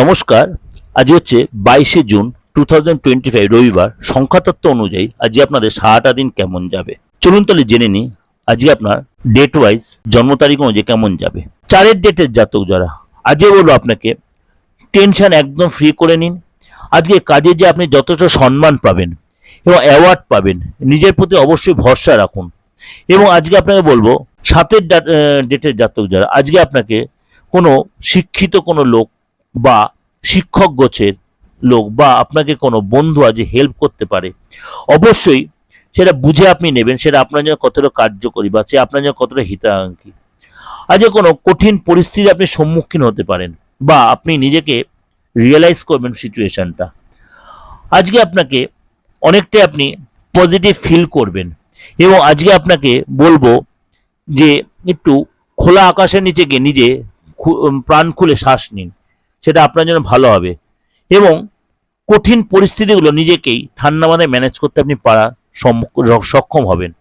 নমস্কার। আজ হচ্ছে বাইশে June two thousand twenty five, রবিবার। সংখ্যাতত্ত্ব অনুযায়ী আজকে আপনাদের সারাটা দিন কেমন যাবে? চলুন তাহলে জেনে নিই আজকে আপনার ডেট ওয়াইজ জন্ম তারিখ অনুযায়ী কেমন যাবে। চারের ডেটের জাতক যারা, আজকে বলব আপনাকে টেনশন একদম ফ্রি করে নিন। আজকে কাজে যে আপনি যথেষ্ট সম্মান পাবেন এবং অ্যাওয়ার্ড পাবেন, নিজের প্রতি অবশ্যই ভরসা রাখুন। এবং আজকে আপনাকে বলব, সাতের ডেটের জাতক যারা, আজকে আপনাকে কোনো শিক্ষিত কোনো লোক বা শিক্ষক গোছের লোক বা আপনাকে কোনো বন্ধু আজ হেল্প করতে পারে, অবশ্যই সেটা বুঝে আপনি নেবেন, সেটা আপনার জন্য কতটা কার্যকরী বা সে আপনার জন্য কতটা হিতাকাঙ্ক্ষী। আজকে কোনো কঠিন পরিস্থিতি আপনি সম্মুখীন হতে পারেন বা আপনি নিজেকে রিয়েলাইজ করবেন সিচুয়েশনটা আজকে আপনাকে অনেকটাই আপনি পজিটিভ ফিল করবেন এবং আজকে আপনাকে বলব যে একটু খোলা আকাশের নিচে গিয়ে নিজে প্রাণ খুলে শ্বাস নিন। সেটা আপনার জন্য ভালো হবে। এবং কঠিন পরিস্থিতিগুলো নিজেকেই ঠান্ডা মাথায় ম্যানেজ করতে আপনি পারা সক্ষম হবেন।